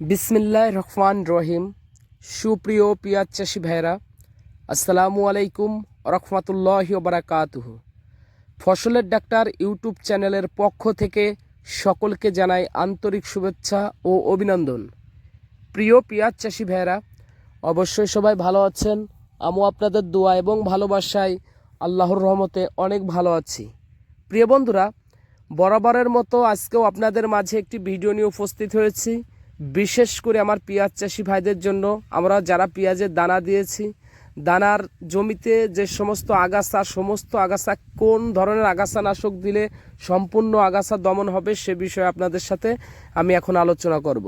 বিসমিল্লাহ রহমান রহিম। সুপ্রিয় পিয়াজ চাষি ভাইরা আসসালামু আলাইকুম রহমতুল্লাহ বারাকাতুহ। ফসলের ডাক্তার ইউটিউব চ্যানেলের পক্ষ থেকে সকলকে জানাই আন্তরিক শুভেচ্ছা ও অভিনন্দন। প্রিয় পিয়াজ চাষি ভাইরা অবশ্যই সবাই ভালো আছেন। আমিও আপনাদের দোয়া এবং ভালোবাসায় আল্লাহর রহমতে অনেক ভালো আছি। প্রিয় বন্ধুরা, বরাবরের মতো আজকেও আপনাদের মাঝে একটি ভিডিও নিয়ে উপস্থিত হয়েছি। বিশেষ করে আমার পেঁয়াজ চাষি ভাইদের জন্য আমরা যারা পেঁয়াজের দানা দিয়েছি, দানার জমিতে যে সমস্ত আগাছা সমস্ত আগাছা কোন ধরনের আগাছা নাশক দিলে সম্পূর্ণ আগাছা দমন হবে সে বিষয়ে আপনাদের সাথে আমি এখন আলোচনা করব।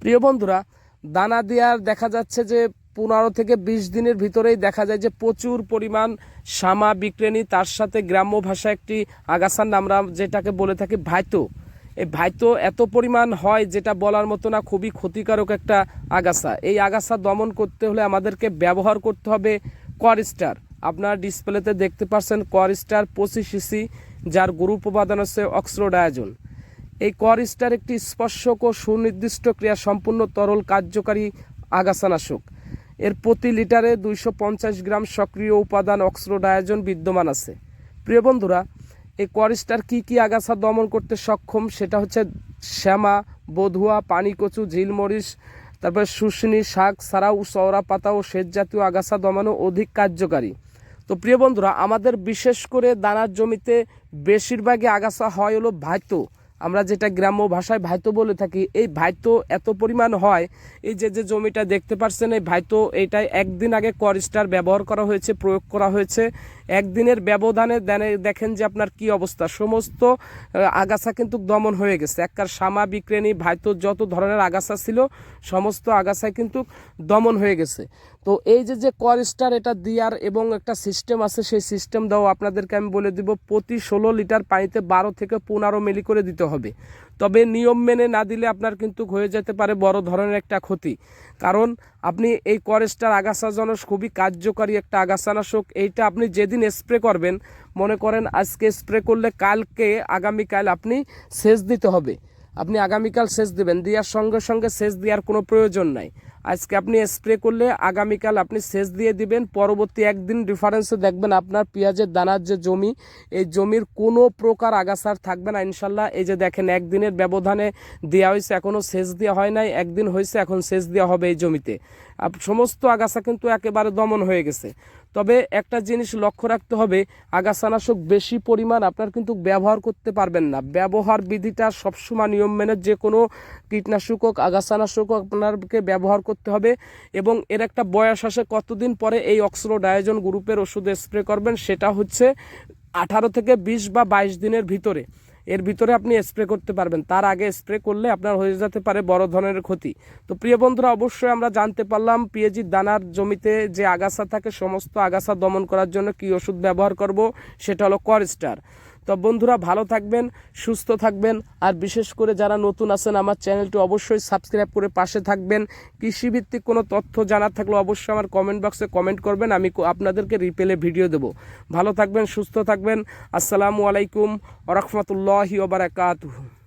প্রিয় বন্ধুরা, দানা দেওয়ার দেখা যাচ্ছে যে পনেরো থেকে বিশ দিনের ভিতরেই দেখা যায় যে প্রচুর পরিমাণ সামা বিক্রেনি তার সাথে গ্রাম্য ভাষা একটি আগাছার নাম আমরা যেটাকে বলে থাকি ভাইতো। এই ভাইতো এত পরিমাণ হয় যেটা বলার মতো না, খুবই ক্ষতিকারক একটা আগাছা। এই আগাছা দমন করতে হলে আমাদেরকে ব্যবহার করতে হবে করিস্টার আপনার ডিসপ্লেতে দেখতে পাচ্ছেন করিস্টার পঁচিশ সিসি যার গ্রুপ উপাদান হচ্ছে অক্সরোডায়াজন এই করিস্টার একটি স্পর্শক ও সুনির্দিষ্ট ক্রিয়া সম্পূর্ণ তরল কার্যকারী আগাছানাশক। এর প্রতি লিটারে দুইশো পঞ্চাশ গ্রাম সক্রিয় উপাদান অক্সরোডায়াজন বিদ্যমান আছে। প্রিয় বন্ধুরা এই করিস্টার কি কি আগাছা দমন করতে সক্ষম? সেটা হচ্ছে শ্যামা, বধুয়া, পানিকচু, ঝিলমরিচ, তারপরে শুশনি, শাক ছাড়াও চওড়া পাতা ও সেচ জাতীয় আগাছা দমানো অধিক কার্যকারী। তো প্রিয় বন্ধুরা, আমাদের বিশেষ করে দানার জমিতে বেশিরভাগই আগাছা হয় হলো ভাইতো। আমরা যেটা গ্রাম্য ভাষায় ভাইতো বলে থাকি, এই ভাইতো এত পরিমাণ হয়, এই যে যে জমিটা দেখতে পাচ্ছেন এই ভাইতো এইটাই একদিন আগে করিস্টার ব্যবহার করা হয়েছে, প্রয়োগ করা হয়েছে। একদিনের ব্যবধানে দেখেন যে আপনার কি অবস্থা। সমস্ত আগাছা কিন্তু দমন হয়ে গেছে। একবার সামা বিক্রেনি ভাইতো যত ধরনের আগাছা ছিল, সমস্ত আগাছায় কিন্তু দমন হয়ে গেছে। তো এই যে যে করিস্টার এটা দেওয়ার এবং একটা সিস্টেম আছে, সেই সিস্টেম দাও আপনাদেরকে আমি বলে দিব, প্রতি ষোলো লিটার পানিতে বারো থেকে পনেরো মিলি করে দিতে হবে। তবে নিয়ম মেনে না দিলে আপনার কিন্তু হয়ে যেতে পারে বড় ধরনের একটা ক্ষতি। কারণ আপনি এই করেস্টার আগাছাজনক খুবই কার্যকারী একটা আগাছানাশক। এইটা আপনি যেদিন স্প্রে করবেন, মনে করেন আজকে স্প্রে করলে কালকে, আগামীকাল আপনি সেচ দিতে হবে। আপনি আগামীকাল সেচ দেবেন, দেওয়ার সঙ্গে সঙ্গে সেচ দেওয়ার কোনো প্রয়োজন নাই। আজকে আপনি স্প্রে করলে আগামীকাল আপনি সেচ দিয়ে দিবেন। পরবর্তী একদিন ডিফারেন্সে দেখবেন আপনার পেঁয়াজের দানার যে জমি, এই জমির কোনো প্রকার আগাছার থাকবে না ইনশাল্লাহ। এই যে দেখেন, একদিনের ব্যবধানে দেওয়া হয়েছে এখনও সেচ দেওয়া হয় নাই, একদিন হয়েছে, এখন সেচ দেওয়া হবে এই জমিতে। সমস্ত আগাছা কিন্তু একেবারে দমন হয়ে গেছে। তবে একটা জিনিস লক্ষ্য রাখতে হবে, আগাছানাশক বেশি পরিমাণ আপনার কিন্তু ব্যবহার করতে পারবেন না। ব্যবহার বিধিটা সবসময় নিয়ম মেনে যে কোনো কীটনাশক হোক আগাছানাশক হোক আপনাকে ব্যবহার করতে হবে এবং এর একটা বয়স আসে কতদিন পরে এই অক্সরো ডায়োজন গ্রুপের ওষুধ স্প্রে করবেন, সেটা হচ্ছে আঠারো থেকে বিশ বা বাইশ দিনের ভিতরে। এর ভিতরে আপনি স্প্রে করতে পারবেন। তার আগে স্প্রে করলে আপনার হয়ে যেতে পারে বড় ধরনের ক্ষতি। তো প্রিয় বন্ধুরা, অবশ্যই আমরা জানতে পারলাম পিএজির দানার জমিতে যে আগাছা থাকে, সমস্ত আগাছা দমন করার জন্য কি ওষুধ ব্যবহার করব? সেটা হলো করস্টার তো বন্ধুরা, ভালো থাকবেন, সুস্থ থাকবেন, আর বিশেষ করে যারা নতুন আছেন আমার চ্যানেলটি অবশ্যই সাবস্ক্রাইব করে পাশে থাকবেন। কৃষিভিত্তিক কোনো তথ্য জানার থাকলে অবশ্যই আমার কমেন্ট বক্সে কমেন্ট করবেন, আমি আপনাদেরকে রিপেলে ভিডিও দেব। ভালো থাকবেন, সুস্থ থাকবেন। আসসালামু আলাইকুম ওরহমতুল্লাহি ওবরাকাতুহু